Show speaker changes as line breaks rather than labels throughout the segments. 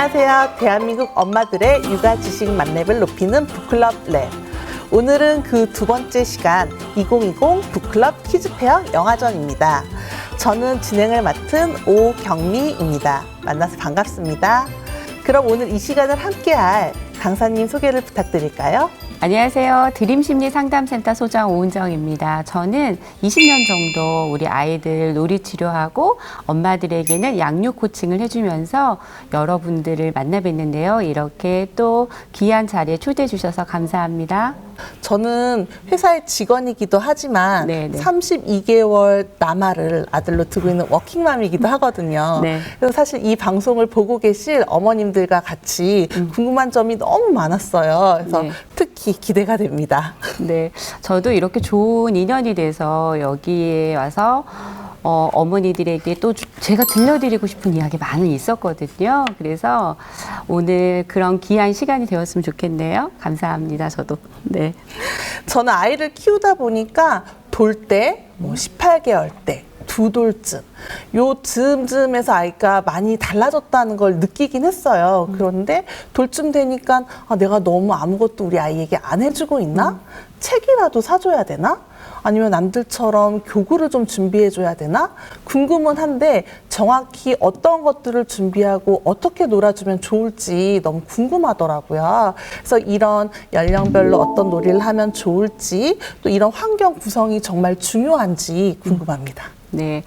안녕하세요. 대한민국 엄마들의 육아 지식 만렙을 높이는 북클럽 랩. 오늘은 그 두 번째 시간 2020 북클럽 퀴즈페어 영화전입니다. 저는 진행을 맡은 오경미입니다. 만나서 반갑습니다. 그럼 오늘 이 시간을 함께할 강사님 소개를 부탁드릴까요?
안녕하세요. 드림심리 상담센터 소장 오은정입니다. 저는 20년 정도 우리 아이들 놀이 치료하고 엄마들에게는 양육 코칭을 해주면서 여러분들을 만나 뵀는데요. 이렇게 또 귀한 자리에 초대해 주셔서 감사합니다.
저는 회사의 직원이기도 하지만
네네.
32개월 남아를 아들로 두고 있는 워킹맘이기도 하거든요.
네.
그래서 사실 이 방송을 보고 계실 어머님들과 같이 궁금한 점이 너무 많았어요. 그래서
네.
특히 기대가 됩니다.
네. 저도 이렇게 좋은 인연이 돼서 여기에 와서 어, 어머니들에게 또 주- 제가 들려드리고 싶은 이야기 많이 있었거든요. 그래서 오늘 그런 귀한 시간이 되었으면 좋겠네요. 감사합니다. 저도. 네.
저는 아이를 키우다 보니까 돌 때, 뭐 18개월 때, 두 돌쯤, 요 즈음즈음에서 아이가 많이 달라졌다는 걸 느끼긴 했어요. 그런데 돌쯤 되니까 아, 내가 너무 아무것도 우리 아이에게 안 해주고 있나? 책이라도 사줘야 되나? 아니면 남들처럼 교구를 좀 준비해줘야 되나? 궁금은 한데 정확히 어떤 것들을 준비하고 어떻게 놀아주면 좋을지 너무 궁금하더라고요. 그래서 이런 연령별로 어떤 놀이를 하면 좋을지 또 이런 환경 구성이 정말 중요한지 궁금합니다.
네.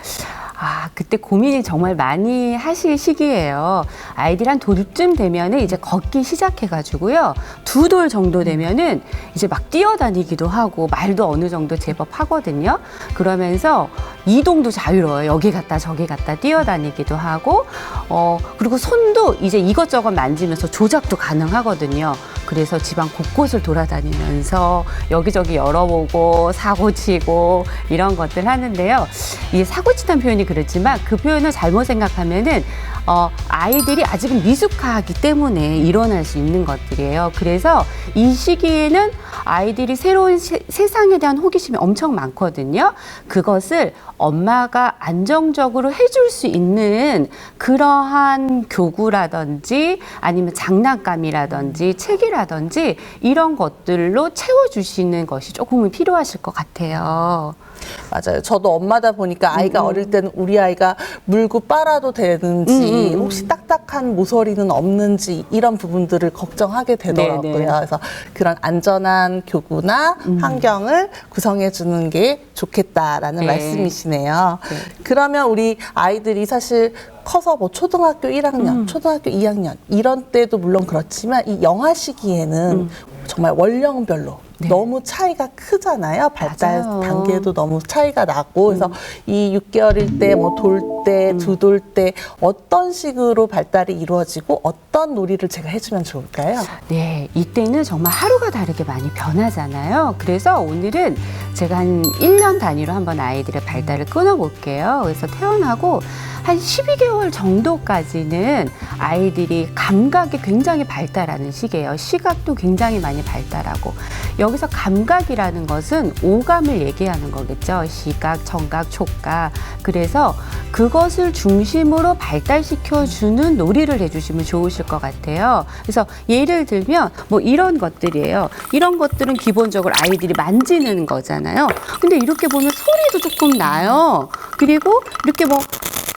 아, 그때 고민이 정말 많이 하실 시기예요. 아이들 한 돌쯤 되면은 이제 걷기 시작해가지고요. 두 돌 정도 되면은 이제 막 뛰어다니기도 하고 말도 어느 정도 제법 하거든요. 그러면서 이동도 자유로워요. 여기 갔다 저기 갔다 뛰어다니기도 하고, 어, 그리고 손도 이제 이것저것 만지면서 조작도 가능하거든요. 그래서 집안 곳곳을 돌아다니면서 여기저기 열어보고 사고 치고 이런 것들 하는데요. 이 사고 치다는 표현이 그렇지만 그 표현을 잘못 생각하면은 어, 아이들이 아직은 미숙하기 때문에 일어날 수 있는 것들이에요. 그래서 이 시기에는 아이들이 새로운 세, 세상에 대한 호기심이 엄청 많거든요. 그것을 엄마가 안정적으로 해줄 수 있는 그러한 교구라든지 아니면 장난감이라든지 책이라든지 이런 것들로 채워주시는 것이 조금은 필요하실 것 같아요.
맞아요. 저도 엄마다 보니까 아이가 어릴 때는 우리 아이가 물고 빨아도 되는지 혹시 딱딱한 모서리는 없는지 이런 부분들을 걱정하게 되더라고요.
네, 네.
그래서 그런 안전한 교구나 환경을 구성해 주는 게 좋겠다라는
네.
말씀이시네요.
네.
그러면 우리 아이들이 사실 커서 뭐 초등학교 1학년, 초등학교 2학년 이런 때도 물론 그렇지만 이 영아 시기에는 정말 원령별로
네.
너무 차이가 크잖아요. 발달
맞아요.
단계도 너무 차이가 나고 그래서 이 6개월일 때 뭐 돌 때, 두돌 때 어떤 식으로 발달이 이루어지고 어떤 놀이를 제가 해주면 좋을까요?
네, 이때는 정말 하루가 다르게 많이 변하잖아요. 그래서 오늘은 제가 한 1년 단위로 한번 아이들의 발달을 끊어볼게요. 그래서 태어나고 한 12개월 정도까지는 아이들이 감각이 굉장히 발달하는 시기예요. 시각도 굉장히 많이 발달하고. 여기서 감각이라는 것은 오감을 얘기하는 거겠죠. 시각, 청각, 촉각. 그래서 그것을 중심으로 발달시켜 주는 놀이를 해주시면 좋으실 것 같아요. 그래서 예를 들면 뭐 이런 것들이에요. 이런 것들은 기본적으로 아이들이 만지는 거잖아요. 근데 이렇게 보면 소리도 조금 나요. 그리고 이렇게 뭐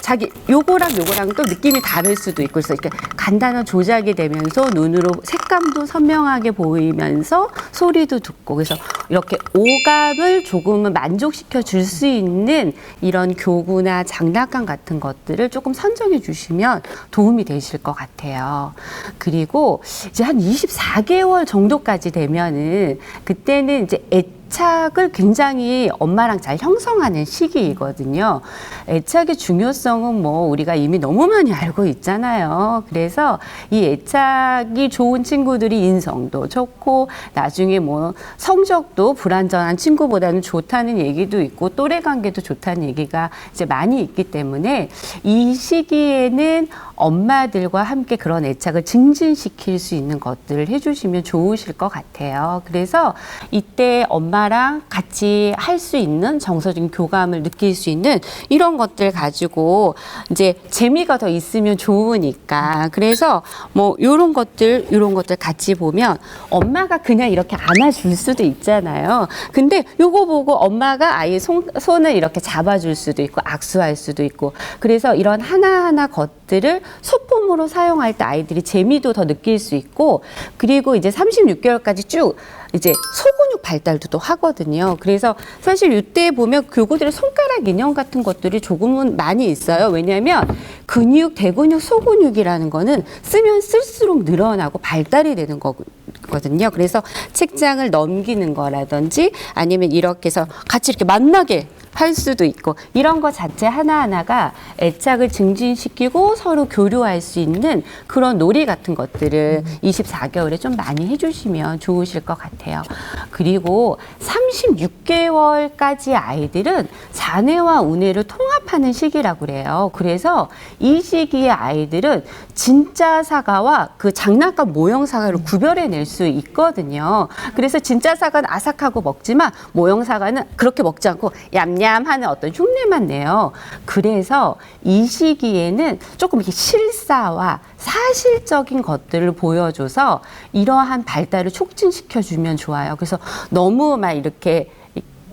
자기 요거랑 요거랑 또 느낌이 다를 수도 있고 그래서 이렇게 간단한 조작이 되면서 눈으로 색감도 선명하게 보이면서 소리도 듣고 그래서 이렇게 오감을 조금은 만족시켜 줄 수 있는 이런 교구나 장난감 같은 것들을 조금 선정해 주시면 도움이 되실 것 같아요. 그리고 이제 한 24개월 정도까지 되면은 그때는 이제 애 애착을 굉장히 엄마랑 잘 형성하는 시기이거든요. 애착의 중요성은 뭐 우리가 이미 너무 많이 알고 있잖아요. 그래서 이 애착이 좋은 친구들이 인성도 좋고 나중에 뭐 성적도 불완전한 친구보다는 좋다는 얘기도 있고 또래 관계도 좋다는 얘기가 이제 많이 있기 때문에 이 시기에는 엄마들과 함께 그런 애착을 증진시킬 수 있는 것들을 해주시면 좋으실 것 같아요. 그래서 이때 엄마 엄마랑 같이 할 수 있는 정서적인 교감을 느낄 수 있는 이런 것들 가지고 이제 재미가 더 있으면 좋으니까. 그래서 뭐 이런 것들 이런 것들 같이 보면 엄마가 그냥 이렇게 안아줄 수도 있잖아요. 근데 요거 보고 엄마가 아이의 손, 손을 이렇게 잡아줄 수도 있고 악수할 수도 있고. 그래서 이런 하나하나 것들을 소품으로 사용할 때 아이들이 재미도 더 느낄 수 있고. 그리고 이제 36개월까지 쭉 이제 소근육 발달도 또 하거든요. 그래서 사실 이때 보면 교구들의 손가락 인형 같은 것들이 조금은 많이 있어요. 왜냐하면 근육, 대근육, 소근육이라는 거는 쓰면 쓸수록 늘어나고 발달이 되는 거거든요. 그래서 책장을 넘기는 거라든지 아니면 이렇게 해서 같이 이렇게 만나게 할 수도 있고 이런 거 자체 하나하나가 애착을 증진시키고 서로 교류할 수 있는 그런 놀이 같은 것들을 24개월에 좀 많이 해주시면 좋으실 것 같아요. 그리고 36개월까지 아이들은 자뇌와 우뇌를 통합하는 시기라고 그래요. 그래서 이 시기에 아이들은 진짜 사과와 그 장난감 모형 사과를 구별해낼 수 있거든요. 그래서 진짜 사과는 아삭하고 먹지만 모형 사과는 그렇게 먹지 않고 얌얌 하는 어떤 흉내만 내요. 그래서 이 시기에는 조금 이렇게 실사와 사실적인 것들을 보여줘서 이러한 발달을 촉진시켜 주면 좋아요. 그래서 너무 막 이렇게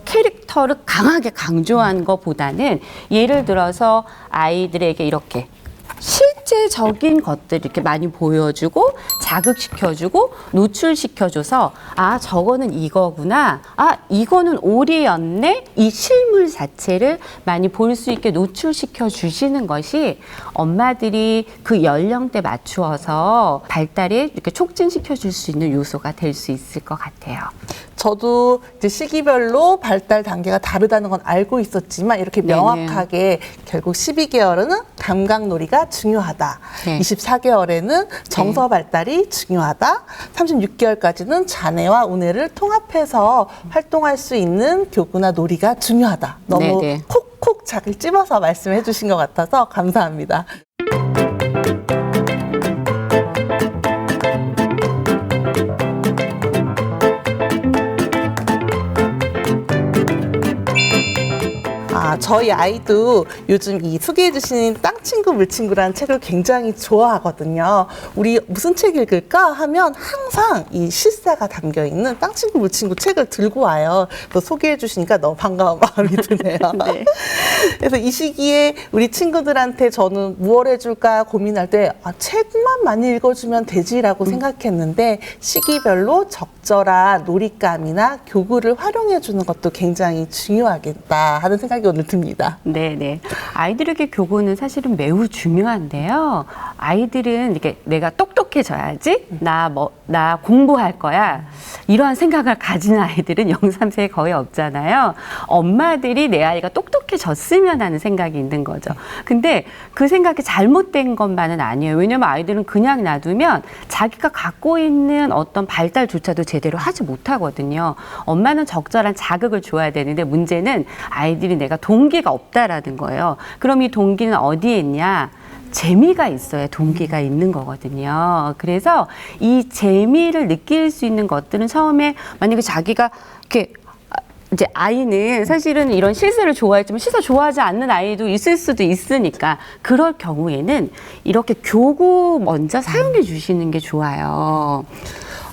캐릭터를 강하게 강조한 것보다는 예를 들어서 아이들에게 이렇게 실 제적인 것들 이렇게 많이 보여주고 자극시켜주고 노출시켜줘서 아 저거는 이거구나 아 이거는 오리였네 이 실물 자체를 많이 볼 수 있게 노출시켜 주시는 것이 엄마들이 그 연령대 맞추어서 발달에 이렇게 촉진시켜 줄 수 있는 요소가 될 수 있을 것 같아요.
저도 이제 시기별로 발달 단계가 다르다는 건 알고 있었지만 이렇게. 명확하게 결국 12개월은 감각놀이가 중요하다.
네.
24개월에는 정서 발달이 중요하다. 36개월까지는 자뇌와 우뇌를 통합해서 활동할 수 있는 교구나 놀이가 중요하다. 너무
네네.
콕콕 작을 찝어서 말씀해 주신 것 같아서 감사합니다. 아, 저희 아이도 요즘 이 소개해 주신 땅친구 물친구라는 책을 굉장히 좋아하거든요. 우리 무슨 책 읽을까 하면 항상 이 실사가 담겨 있는 땅친구 물친구 책을 들고 와요. 또 소개해 주시니까 너무 반가운 마음이 드네요.
네.
그래서 이 시기에 우리 친구들한테 저는 무얼 해줄까 고민할 때 아, 책만 많이 읽어주면 되지라고 생각했는데 시기별로 적절한 놀잇감이나 교구를 활용해 주는 것도 굉장히 중요하겠다 하는 생각이 오늘 듭니다.
네네. 아이들에게 교구는 사실은 매우 중요한데요. 아이들은 이렇게 내가 똑똑해져야지, 나 뭐, 나 공부할 거야. 이러한 생각을 가진 아이들은 0, 3세에 거의 없잖아요. 엄마들이 내 아이가 똑똑해졌으면 하는 생각이 있는 거죠. 근데 그 생각이 잘못된 것만은 아니에요. 왜냐면 아이들은 그냥 놔두면 자기가 갖고 있는 어떤 발달조차도 제대로 하지 못하거든요. 엄마는 적절한 자극을 줘야 되는데 문제는 아이들이 내가 동기가 없다라는 거예요. 그럼 이 동기는 어디에 있냐? 재미가 있어야 동기가 있는 거거든요. 그래서 이 재미를 느낄 수 있는 것들은 처음에 만약에 자기가 이렇게 아, 이제 아이는 사실은 이런 실사를 좋아했지만 실사 좋아하지 않는 아이도 있을 수도 있으니까 그럴 경우에는 이렇게 교구 먼저 사용해 주시는 게 좋아요.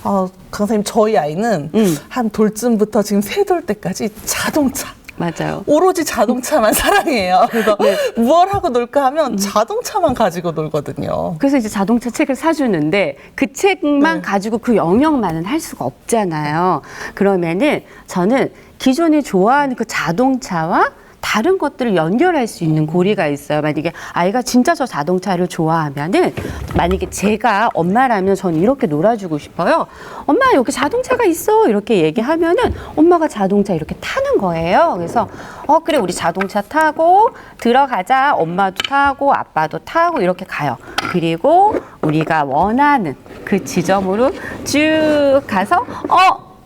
어, 강사님 저희 아이는
음.
한 돌쯤부터 지금 세 돌 때까지 자동차
맞아요.
오로지 자동차만 사랑해요. 그래서
네.
무얼 하고 놀까 하면 자동차만 가지고 놀거든요.
그래서 이제 자동차 책을 사주는데 그 책만
네.
가지고 그 영역만은 할 수가 없잖아요. 그러면은 저는 기존에 좋아하는 그 자동차와 다른 것들을 연결할 수 있는 고리가 있어요. 만약에 아이가 진짜 저 자동차를 좋아하면은 만약에 제가 엄마라면 저는 이렇게 놀아주고 싶어요. 엄마 여기 자동차가 있어 이렇게 얘기하면은 엄마가 자동차 이렇게 타는 거예요. 그래서 어 그래 우리 자동차 타고 들어가자. 엄마도 타고 아빠도 타고 이렇게 가요. 그리고 우리가 원하는 그 지점으로 쭉 가서 어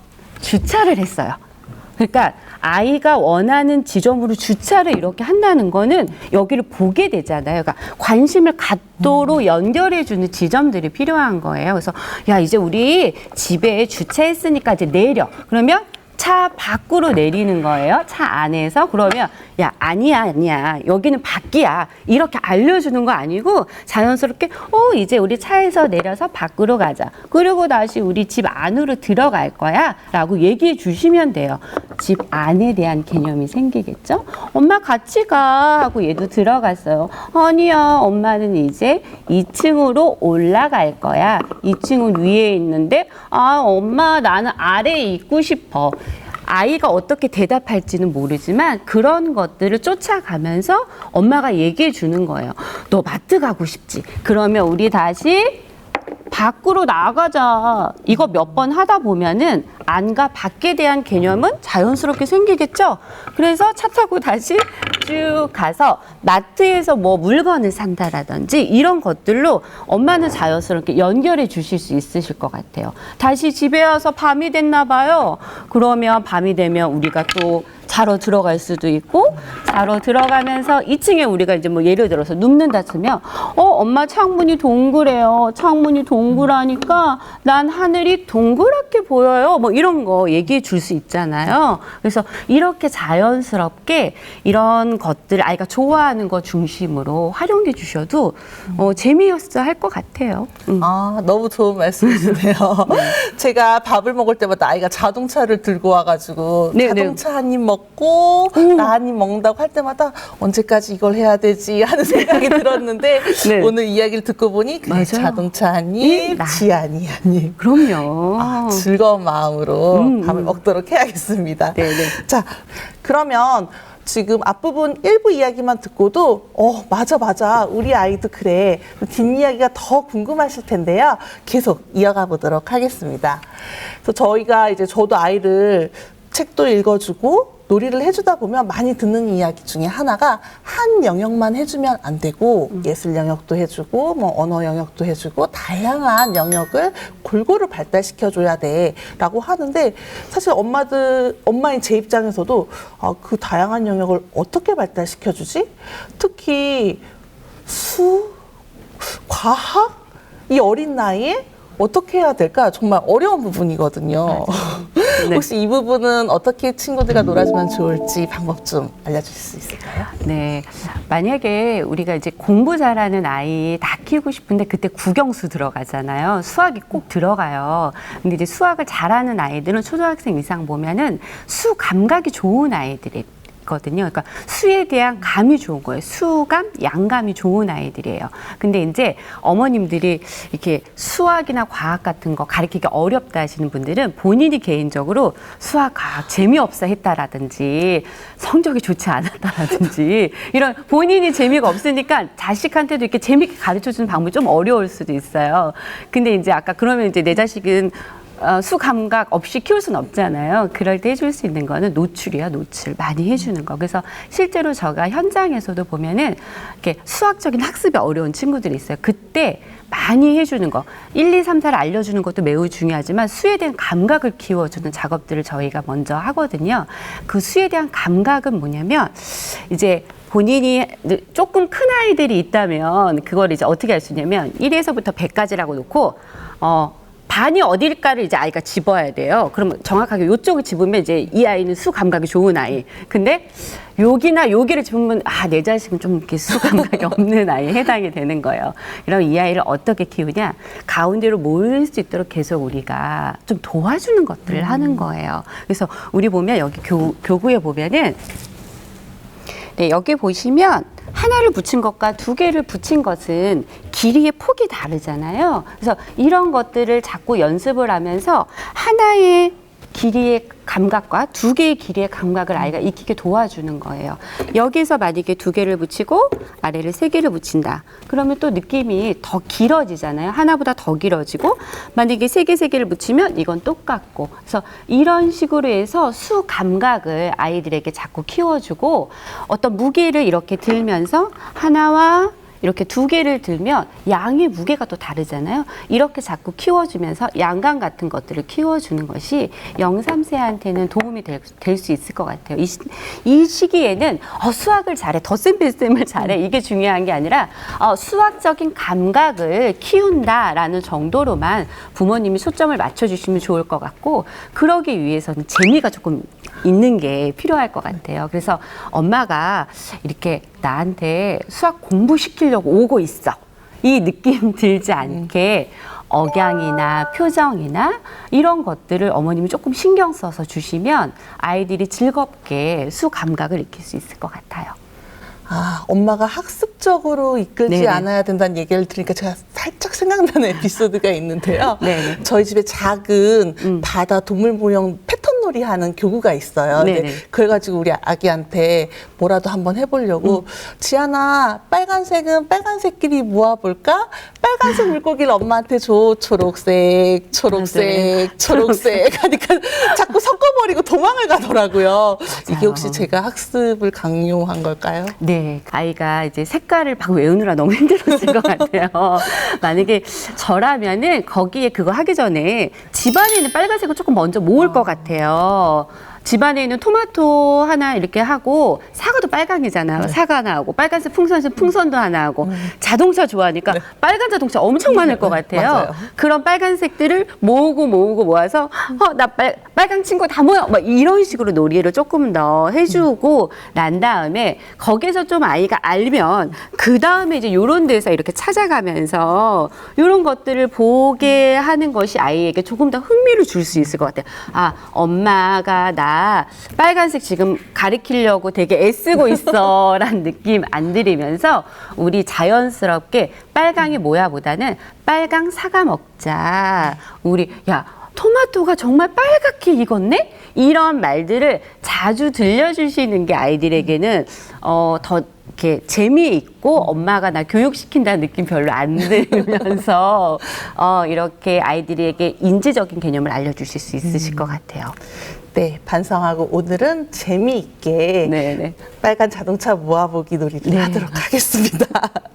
주차를 했어요. 그러니까 아이가 원하는 지점으로 주차를 이렇게 한다는 거는 여기를 보게 되잖아요. 그러니까 관심을 갖도록 연결해 주는 지점들이 필요한 거예요. 그래서 야, 이제 우리 집에 주차했으니까 이제 내려. 그러면 차 밖으로 내리는 거예요. 차 안에서 그러면 야 아니야 아니야 여기는 밖이야 이렇게 알려주는 거 아니고 자연스럽게 어 이제 우리 차에서 내려서 밖으로 가자. 그리고 다시 우리 집 안으로 들어갈 거야라고 얘기해 주시면 돼요. 집 안에 대한 개념이 생기겠죠. 엄마 같이 가 하고 얘도 들어갔어요. 아니야 엄마는 이제 2층으로 올라갈 거야. 2층은 위에 있는데 아 엄마 나는 아래에 있고 싶어. 아이가 어떻게 대답할지는 모르지만 그런 것들을 쫓아가면서 엄마가 얘기해 주는 거예요. 너 마트 가고 싶지? 그러면 우리 다시 밖으로 나가자. 이거 몇 번 하다 보면은 안과 밖에 대한 개념은 자연스럽게 생기겠죠? 그래서 차 타고 다시 쭉 가서 마트에서 뭐 물건을 산다라든지 이런 것들로 엄마는 자연스럽게 연결해 주실 수 있으실 것 같아요. 다시 집에 와서 밤이 됐나 봐요. 그러면 밤이 되면 우리가 또 자러 들어갈 수도 있고 자러 들어가면서 2층에 우리가 이제 뭐 예를 들어서 눕는다 치면 어 엄마 창문이 동그래요. 창문이 동그라니까 난 하늘이 동그랗게 보여요. 뭐 이런 거 얘기해 줄 수 있잖아요. 그래서 이렇게 자연스럽게 이런 것들 아이가 좋아하는 거 중심으로 활용해 주셔도 어, 재미있어 할 것 같아요. 음.
아, 너무 좋은 말씀이시네요. 제가 밥을 먹을 때마다 아이가 자동차를 들고 와가지고
네,
자동차 한 입 먹고 나한입 먹는다고 할 때마다 언제까지 이걸 해야 되지 하는 생각이 들었는데
네.
오늘 이야기를 듣고 보니
맞아요.
자동차
나.
지안이 한 입.
그럼요
아, 즐거운 마음으로
음,
밥을
음.
먹도록 해야겠습니다.
네 네.
자, 그러면 지금 앞부분 일부 이야기만 듣고도 어 맞아 맞아 우리 아이도 그래 뒷이야기가 더 궁금하실 텐데요 계속 이어가 보도록 하겠습니다 그래서 저희가 이제 저도 아이를 책도 읽어주고 놀이를 해주다 보면 많이 듣는 이야기 중에 하나가 한 영역만 해주면 안 되고 예술 영역도 해주고 뭐 언어 영역도 해주고 다양한 영역을 골고루 발달시켜줘야 돼라고 하는데 사실 엄마들 엄마인 제 입장에서도 아, 그 다양한 영역을 어떻게 발달시켜주지? 특히 수, 과학 이 어린 나이에 어떻게 해야 될까 정말 어려운 부분이거든요.
네.
혹시 이 부분은 어떻게 친구들과 놀아주면 좋을지 방법 좀 알려주실 수 있을까요?
네. 만약에 우리가 이제 공부 잘하는 아이 다 키우고 싶은데 그때 국영수 들어가잖아요. 수학이 꼭 들어가요. 근데 이제 수학을 잘하는 아이들은 초등학생 이상 보면은 수 감각이 좋은 아이들이 거든요. 그러니까 수에 대한 감이 좋은 거예요. 수감, 양감이 좋은 아이들이에요. 근데 이제 어머님들이 이렇게 수학이나 과학 같은 거 가르치기 어렵다 하시는 분들은 본인이 개인적으로 수학, 과학 재미없어 했다라든지 성적이 좋지 않았다라든지 이런 본인이 재미가 없으니까 자식한테도 이렇게 재밌게 가르쳐 주는 방법이 좀 어려울 수도 있어요. 근데 이제 아까 그러면 이제 내 자식은 어, 수 감각 없이 키울 수는 없잖아요. 그럴 때 해줄 수 있는 거는 노출이야, 노출. 많이 해주는 거. 그래서 실제로 제가 현장에서도 보면은 이렇게 수학적인 학습이 어려운 친구들이 있어요. 그때 많이 해주는 거. 1, 2, 3, 4를 알려주는 것도 매우 중요하지만 수에 대한 감각을 키워주는 작업들을 저희가 먼저 하거든요. 그 수에 대한 감각은 뭐냐면 이제 본인이 조금 큰 아이들이 있다면 그걸 이제 어떻게 할 수 있냐면 1에서부터 100까지라고 놓고 어 반이 어딜까를 이제 아이가 집어야 돼요. 그러면 정확하게 요쪽을 집으면 이제 이 아이는 수 감각이 좋은 아이. 근데 여기나 여기를 집으면 아, 내 자식은 좀 이렇게 수 감각이 없는 아이에 해당이 되는 거예요. 그럼 이 아이를 어떻게 키우냐? 가운데로 모일 수 있도록 계속 우리가 좀 도와주는 것들을 하는 거예요. 그래서 우리 보면 여기 교, 교구에 보면은 네, 여기 보시면 하나를 붙인 것과 두 개를 붙인 것은 길이의 폭이 다르잖아요. 그래서 이런 것들을 자꾸 연습을 하면서 하나의 길이의 감각과 두 개의 길이의 감각을 아이가 익히게 도와주는 거예요. 여기서 만약에 두 개를 붙이고 아래를 세 개를 붙인다. 그러면 또 느낌이 더 길어지잖아요. 하나보다 더 길어지고 만약에 세 개, 세 개를 붙이면 이건 똑같고. 그래서 이런 식으로 해서 수 감각을 아이들에게 자꾸 키워주고 어떤 무게를 이렇게 들면서 하나와 이렇게 두 개를 들면 양의 무게가 또 다르잖아요. 이렇게 자꾸 키워주면서 양강 같은 것들을 키워주는 것이 영삼세한테는 도움이 될 수 있을 것 같아요. 이, 시, 이 시기에는 어, 수학을 잘해, 덧셈 뺄셈을 잘해 이게 중요한 게 아니라 어, 수학적인 감각을 키운다라는 정도로만 부모님이 초점을 맞춰주시면 좋을 것 같고 그러기 위해서는 재미가 조금 있는 게 필요할 것 같아요. 그래서 엄마가 이렇게 나한테 수학 공부시키려고 오고 있어. 이 느낌 들지 않게 억양이나 표정이나 이런 것들을 어머님이 조금 신경 써서 주시면 아이들이 즐겁게 수 감각을 익힐 수 있을 것 같아요.
아, 엄마가 학습적으로 이끌지
네네.
않아야 된다는 얘기를 들으니까 제가 살짝 생각나는 에피소드가 있는데요.
네네.
저희 집에 작은
음.
바다 동물 모형 패턴 놀이 하는 교구가 있어요. 근데
네네.
그래가지고 우리 아기한테 뭐라도 한번 해보려고
음.
지안아 빨간색은 빨간색끼리 모아볼까? 빨간색 물고기를 엄마한테 줘 초록색 초록색
맞아요.
초록색 하니까 자꾸 섞어버리고 도망을 가더라고요. 이게
맞아요.
혹시 제가 학습을 강요한 걸까요?
네, 아이가 이제 색깔을 막 외우느라 너무 힘들었을 것 같아요. 만약에 저라면은 거기에 그거 하기 전에 집안에 있는 빨간색을 조금 먼저 모을 것 같아요. 있어요. 집안에 있는 토마토 하나 이렇게 하고 사과도 빨강이잖아요. 사과 하나 하고 빨간색 풍선 풍선도 하나 하고 자동차 좋아하니까 빨간 자동차 엄청 많을 것 같아요.
맞아요.
그런 빨간색들을 모으고 모으고 모아서 어, 나 빨, 빨간 친구 다 모여. 막 이런 식으로 놀이를 조금 더 해주고 난 다음에 거기서 좀 아이가 알면 그 다음에 이제 요런 데서 이렇게 찾아가면서 요런 것들을 보게 하는 것이 아이에게 조금 더 흥미를 줄 수 있을 것 같아요. 아 엄마가 나 빨간색 지금 가리키려고 되게 애쓰고 있어라는 느낌 안 들이면서 우리 자연스럽게 빨강이 뭐야 보다는 빨강 사과 먹자. 우리 야 토마토가 정말 빨갛게 익었네? 이런 말들을 자주 들려주시는 게 아이들에게는 어, 더 이렇게 재미있고 엄마가 나 교육시킨다는 느낌 별로 안 들면서 어, 이렇게 아이들에게 인지적인 개념을 알려주실 수 있으실 것 같아요.
네, 반성하고 오늘은 재미있게
네네.
빨간 자동차 모아보기 놀이를
네.
하도록 하겠습니다.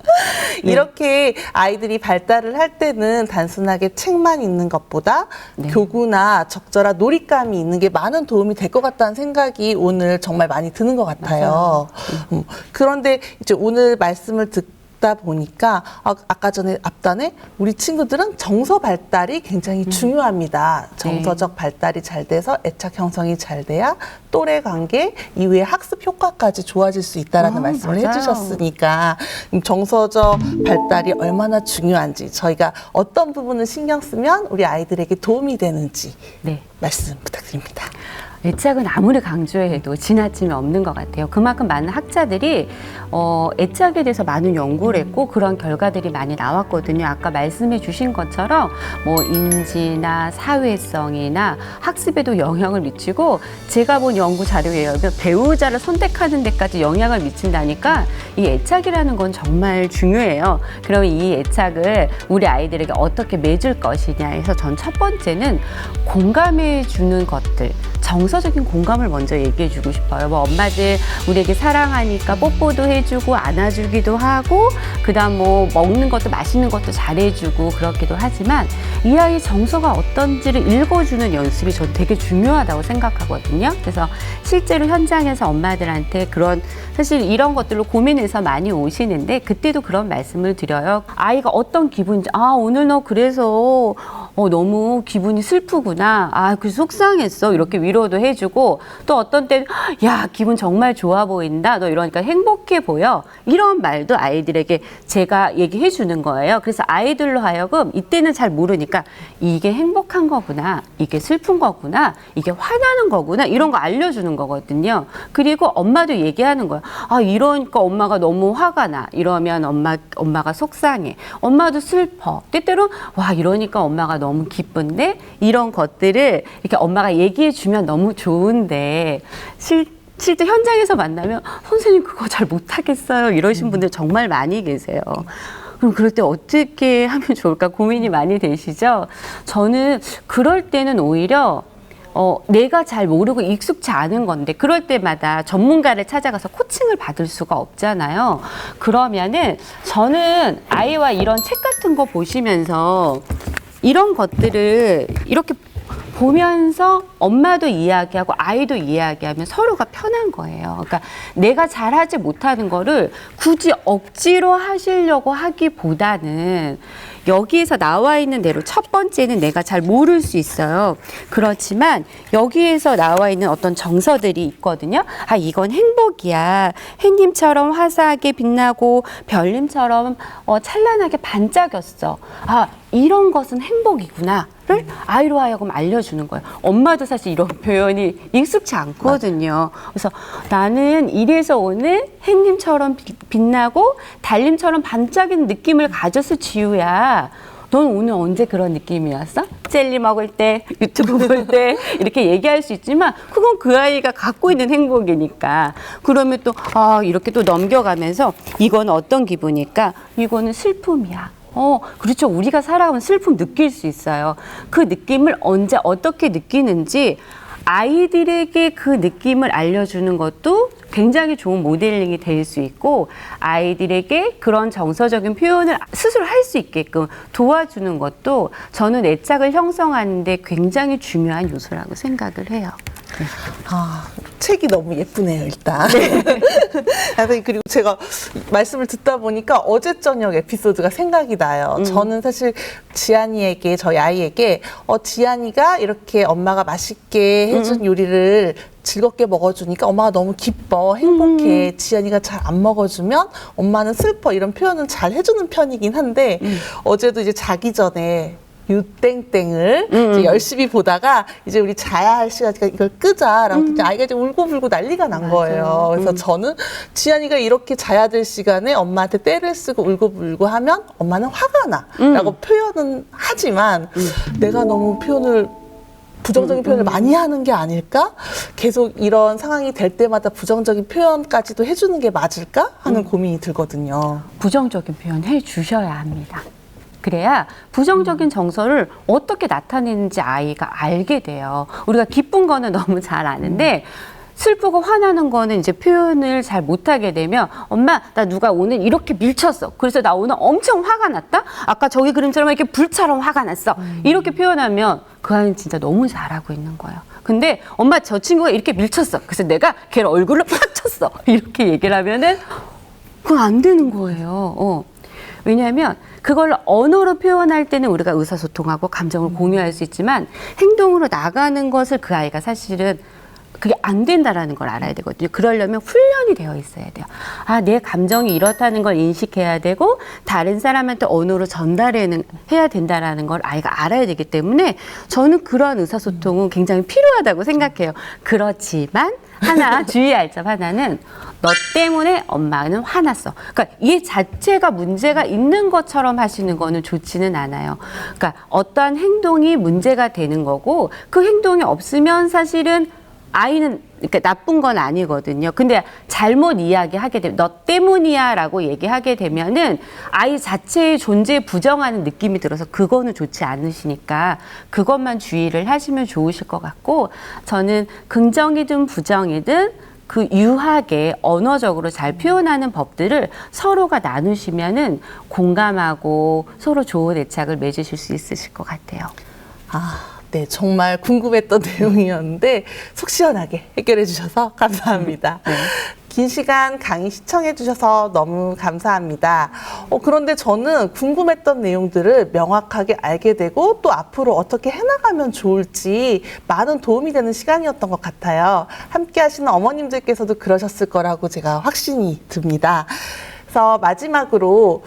이렇게 아이들이 발달을 할 때는 단순하게 책만 있는 것보다
네.
교구나 적절한 놀잇감이 있는 게 많은 도움이 될 것 같다는 생각이 오늘 정말 많이 드는 것 같아요. 음, 그런데 이제 오늘 말씀을 듣 다 보니까 아, 아까 전에 앞단에 우리 친구들은 정서 발달이 굉장히
음.
중요합니다.
네.
정서적 발달이 잘 돼서 애착 형성이 잘 돼야 또래 관계 이후에 학습 효과까지 좋아질 수 있다라는
아,
말씀을
맞아요.
해주셨으니까 음, 정서적 발달이 얼마나 중요한지 저희가 어떤 부분을 신경 쓰면 우리 아이들에게 도움이 되는지
네.
말씀 부탁드립니다.
애착은 아무리 강조해도 지나침이 없는 것 같아요. 그만큼 많은 학자들이 어, 애착에 대해서 많은 연구를 했고 그런 결과들이 많이 나왔거든요. 아까 말씀해 주신 것처럼 뭐 인지나 사회성이나 학습에도 영향을 미치고 제가 본 연구 자료에 의하면 배우자를 선택하는 데까지 영향을 미친다니까 이 애착이라는 건 정말 중요해요. 그럼 이 애착을 우리 아이들에게 어떻게 맺을 것이냐 해서 전 첫 번째는 공감해 주는 것들. 정서적인 공감을 먼저 얘기해 주고 싶어요. 뭐 엄마들 우리에게 사랑하니까 뽀뽀도 해주고 안아주기도 하고 그다음 뭐 먹는 것도 맛있는 것도 잘해주고 그렇기도 하지만 이 아이 정서가 어떤지를 읽어주는 연습이 전 되게 중요하다고 생각하거든요. 그래서 실제로 현장에서 엄마들한테 그런 사실 이런 것들로 고민해서 많이 오시는데 그때도 그런 말씀을 드려요. 아이가 어떤 기분인지 아 오늘 너 그래서 어, 너무 기분이 슬프구나. 아, 그 속상했어. 이렇게 위로 도 해주고 또 어떤 때는 야, 기분 정말 좋아 보인다. 너 이러니까 행복해 보여. 이런 말도 아이들에게 제가 얘기해 주는 거예요. 그래서 아이들로 하여금 이때는 잘 모르니까 이게 행복한 거구나. 이게 슬픈 거구나. 이게 화나는 거구나. 이런 거 알려주는 거거든요. 그리고 엄마도 얘기하는 거야. 아, 이러니까 엄마가 너무 화가 나. 이러면 엄마, 엄마가 속상해. 엄마도 슬퍼. 때때로 와, 이러니까 엄마가 너무 기쁜데 이런 것들을 이렇게 엄마가 얘기해 주면 너무 좋은데 실 실제 현장에서 만나면 선생님 그거 잘 못하겠어요 이러신 분들 정말 많이 계세요. 그럼 그럴 때 어떻게 하면 좋을까 고민이 많이 되시죠? 저는 그럴 때는 오히려 어, 내가 잘 모르고 익숙치 않은 건데 그럴 때마다 전문가를 찾아가서 코칭을 받을 수가 없잖아요. 그러면은 저는 아이와 이런 책 같은 거 보시면서 이런 것들을 이렇게 보면서 엄마도 이야기하고 아이도 이야기하면 서로가 편한 거예요. 그러니까 내가 잘하지 못하는 거를 굳이 억지로 하시려고 하기보다는 여기에서 나와 있는 대로 첫 번째는 내가 잘 모를 수 있어요. 그렇지만 여기에서 나와 있는 어떤 정서들이 있거든요. 아, 이건 행복이야. 햇님처럼 화사하게 빛나고 별님처럼 어, 찬란하게 반짝였어. 아, 이런 것은 행복이구나. 를 아이로 하여금 알려주는 거예요. 엄마도 사실 이런 표현이 익숙치 않거든요. 그래서 나는 이래서 오늘 햇님처럼 빛- 빛나고 달님처럼 반짝이는 느낌을 가졌어, 지우야. 넌 오늘 언제 그런 느낌이었어? 젤리 먹을 때, 유튜브 볼 때, 이렇게 얘기할 수 있지만, 그건 그 아이가 갖고 있는 행복이니까. 그러면 또, 아, 이렇게 또 넘겨가면서, 이건 어떤 기분일까? 이거는 슬픔이야. 어, 그렇죠. 우리가 살아가면 슬픔 느낄 수 있어요. 그 느낌을 언제 어떻게 느끼는지 아이들에게 그 느낌을 알려주는 것도 굉장히 좋은 모델링이 될 수 있고 아이들에게 그런 정서적인 표현을 스스로 할 수 있게끔 도와주는 것도 저는 애착을 형성하는데 굉장히 중요한 요소라고 생각을 해요.
아, 책이 너무 예쁘네요, 일단. 아, 네, 그리고 제가 말씀을 듣다 보니까 어제 저녁 에피소드가 생각이 나요. 저는 사실 지안이에게, 저희 아이에게, 어, 지안이가 이렇게 엄마가 맛있게 해준 요리를 즐겁게 먹어주니까 엄마가 너무 기뻐, 행복해. 지안이가 잘 안 먹어주면 엄마는 슬퍼. 이런 표현은 잘 해주는 편이긴 한데, 어제도 이제 자기 전에 유땡땡을 이제 열심히 보다가 이제 우리 자야 할 시간이니까 이걸 끄자라고 했더니 아이가 이제 울고불고 난리가 난 거예요. 그래서 저는 지안이가 이렇게 자야 될 시간에 엄마한테 떼를 쓰고 울고불고 하면 엄마는 화가 나라고 표현은 하지만 내가 너무 표현을 부정적인 표현을 많이 하는 게 아닐까? 계속 이런 상황이 될 때마다 부정적인 표현까지도 해주는 게 맞을까? 하는 고민이 들거든요.
부정적인 표현 해 주셔야 합니다. 그래야 부정적인 정서를 어떻게 나타내는지 아이가 알게 돼요. 우리가 기쁜 거는 너무 잘 아는데 슬프고 화나는 거는 이제 표현을 잘 못하게 되면 엄마 나 누가 오늘 이렇게 밀쳤어. 그래서 나 오늘 엄청 화가 났다. 아까 저기 그림처럼 이렇게 불처럼 화가 났어. 이렇게 표현하면 그 아이는 진짜 너무 잘하고 있는 거예요. 근데 엄마 저 친구가 이렇게 밀쳤어. 그래서 내가 걔를 얼굴로 팍 쳤어. 이렇게 얘기를 하면은 그건 안 되는 거예요. 어. 왜냐하면 그걸 언어로 표현할 때는 우리가 의사소통하고 감정을 공유할 수 있지만 행동으로 나가는 것을 그 아이가 사실은 그게 안 된다라는 걸 알아야 되거든요. 그러려면 훈련이 되어 있어야 돼요. 아, 내 감정이 이렇다는 걸 인식해야 되고 다른 사람한테 언어로 전달해는 해야 된다라는 걸 아이가 알아야 되기 때문에 저는 그러한 의사소통은 굉장히 필요하다고 생각해요. 그렇지만 하나 주의할 점 하나는 너 때문에 엄마는 화났어. 그러니까 얘 자체가 문제가 있는 것처럼 하시는 거는 좋지는 않아요. 그러니까 어떠한 행동이 문제가 되는 거고 그 행동이 없으면 사실은 아이는 그러니까 나쁜 건 아니거든요. 근데 잘못 이야기하게 되면 너 때문이야라고 얘기하게 되면은 아이 자체의 존재에 부정하는 느낌이 들어서 그거는 좋지 않으시니까 그것만 주의를 하시면 좋으실 것 같고 저는 긍정이든 부정이든 그 유하게 언어적으로 잘 표현하는 법들을 서로가 나누시면은 공감하고 서로 좋은 애착을 맺으실 수 있으실 것 같아요.
아, 네, 정말 궁금했던 내용이었는데 속 시원하게 해결해 주셔서 감사합니다. 긴 시간 강의 시청해 주셔서 너무 감사합니다. 어, 그런데 저는 궁금했던 내용들을 명확하게 알게 되고 또 앞으로 어떻게 해나가면 좋을지 많은 도움이 되는 시간이었던 것 같아요. 함께 하시는 어머님들께서도 그러셨을 거라고 제가 확신이 듭니다. 그래서 마지막으로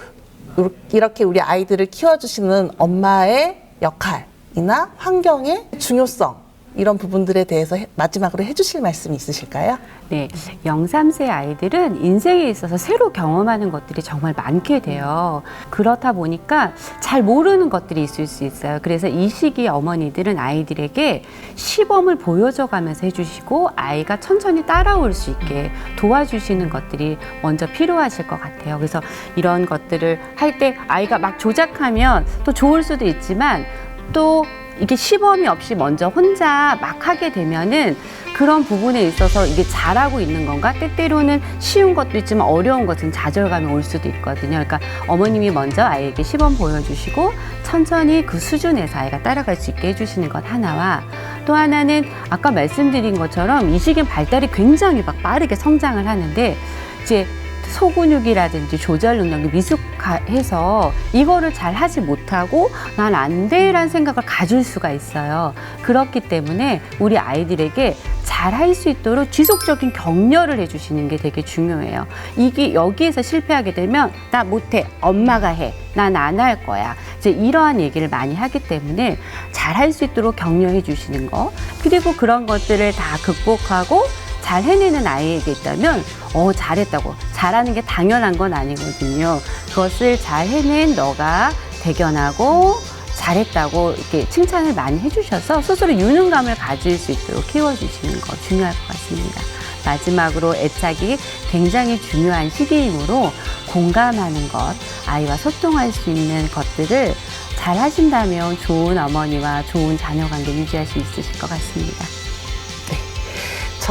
이렇게 우리 아이들을 키워주시는 엄마의 역할 이나 환경의 중요성 이런 부분들에 대해서 해- 마지막으로 해주실 말씀이 있으실까요?
네, 0, 3세 아이들은 인생에 있어서 새로 경험하는 것들이 정말 많게 돼요. 그렇다 보니까 잘 모르는 것들이 있을 수 있어요. 그래서 이 시기 어머니들은 아이들에게 시범을 보여줘 가면서 해주시고 아이가 천천히 따라올 수 있게 도와주시는 것들이 먼저 필요하실 것 같아요. 그래서 이런 것들을 할 때 아이가 막 조작하면 또 좋을 수도 있지만 또 이게 시범이 없이 먼저 혼자 막 하게 되면은 그런 부분에 있어서 이게 잘하고 있는 건가? 때때로는 쉬운 것도 있지만 어려운 것은 좌절감이 올 수도 있거든요. 그러니까 어머님이 먼저 아이에게 시범 보여주시고 천천히 그 수준에서 아이가 따라갈 수 있게 해주시는 것 하나와 또 하나는 아까 말씀드린 것처럼 이 시기엔 발달이 굉장히 막 빠르게 성장을 하는데 이제 소근육이라든지 조절 능력이 미숙해서 이거를 잘 하지 못하고 난 안 돼라는 생각을 가질 수가 있어요. 그렇기 때문에 우리 아이들에게 잘 할 수 있도록 지속적인 격려를 해주시는 게 되게 중요해요. 이게 여기에서 실패하게 되면 나 못해, 엄마가 해, 난 안 할 거야. 이제 이러한 얘기를 많이 하기 때문에 잘 할 수 있도록 격려해 주시는 거 그리고 그런 것들을 다 극복하고 잘 해내는 아이에게 있다면 어 잘했다고 잘하는 게 당연한 건 아니거든요. 그것을 잘 해낸 너가 대견하고 잘했다고 이렇게 칭찬을 많이 해주셔서 스스로 유능감을 가질 수 있도록 키워주시는 거 중요할 것 같습니다. 마지막으로 애착이 굉장히 중요한 시기이므로 공감하는 것, 아이와 소통할 수 있는 것들을 잘 하신다면 좋은 어머니와 좋은 자녀 관계 유지할 수 있으실 것 같습니다.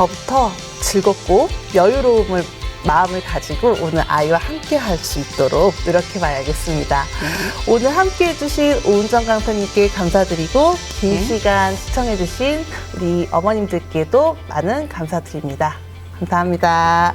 저부터 즐겁고 여유로움을 마음을 가지고 오늘 아이와 함께 할 수 있도록 노력해 봐야겠습니다. 오늘 함께 해주신 오은정 강사님께 감사드리고 긴
네.
시간 시청해주신 우리 어머님들께도 많은 감사드립니다. 감사합니다.